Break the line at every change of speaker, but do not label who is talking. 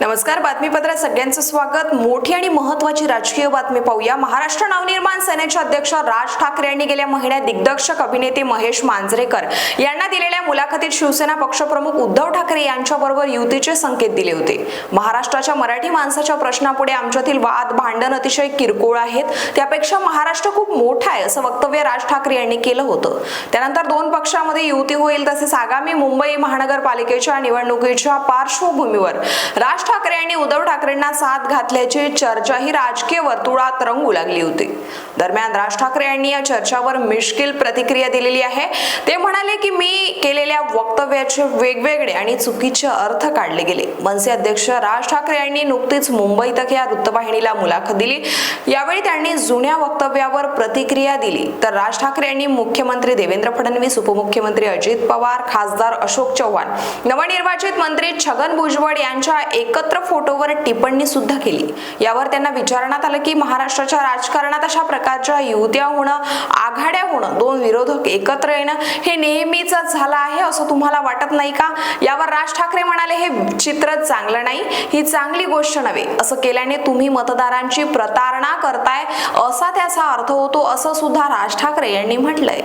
नमस्कार बातमीपत्रात सगळ्यांचं स्वागत. मोठी आणि महत्वाची राजकीय बातमी पाहूया. महाराष्ट्र नवनिर्माण सेनेचे अध्यक्ष राज ठाकरे यांनी गेल्या महिन्यात दिग्दर्शक अभिनेते महेश मांजरेकर यांना दिलेल्या मुलाखतीत शिवसेना पक्षप्रमुख उद्धव ठाकरे यांच्याबरोबर युतीचे संकेत दिले होते. महाराष्ट्राच्या मराठी माणसाच्या प्रश्नापुढे आमच्यातील वाद भांडण अतिशय किरकोळ आहेत. त्यापेक्षा महाराष्ट्र खूप मोठा आहे असं वक्तव्य राज ठाकरे यांनी केलं होतं. त्यानंतर दोन पक्षामध्ये युती होईल तसेच आगामी मुंबई महानगरपालिकेच्या निवडणुकीच्या पार्श्वभूमीवर राज ठाकरे यांनी उद्धव ठाकरेंना साथ घातल्याची चर्चा ही राजकीय वर्तुळात रंगू लागली होती. दरम्यान राज ठाकरे यांनी या चर्चावर मिश्किल प्रतिक्रिया दिलेली आहे. ते म्हणाले की मी केलेल्या वक्तव्याचे वेगवेगळे आणि चुकीचे अर्थ काढले गेले. मनसे अध्यक्ष राज ठाकरे यांनी नुकतीच मुंबईत या वृत्तवाहिनीला मुलाखत दिली. यावेळी त्यांनी जुन्या वक्तव्यावर प्रतिक्रिया दिली. तर राज ठाकरे यांनी मुख्यमंत्री देवेंद्र फडणवीस उपमुख्यमंत्री अजित पवार खासदार अशोक चव्हाण नवनिर्वाचित मंत्री छगन भुजबळ यांच्या एक एकत्र फोटोवर टिप्पणी सुद्धा केली. यावर त्यांना विचारण्यात आलं की महाराष्ट्राच्या राजकारणात अशा प्रकारच्या युत्या होणं आघाड्या होणं दोन विरोधक एकत्र येणं हे नेहमीच झालं आहे असं तुम्हाला वाटत नाही का? यावर राज ठाकरे म्हणाले हे चित्र चांगलं नाही ही चांगली गोष्ट नव्हे. असं केल्याने तुम्ही मतदारांची प्रतारणा करताय असा त्याचा अर्थ होतो असं सुद्धा राज ठाकरे यांनी म्हटलंय.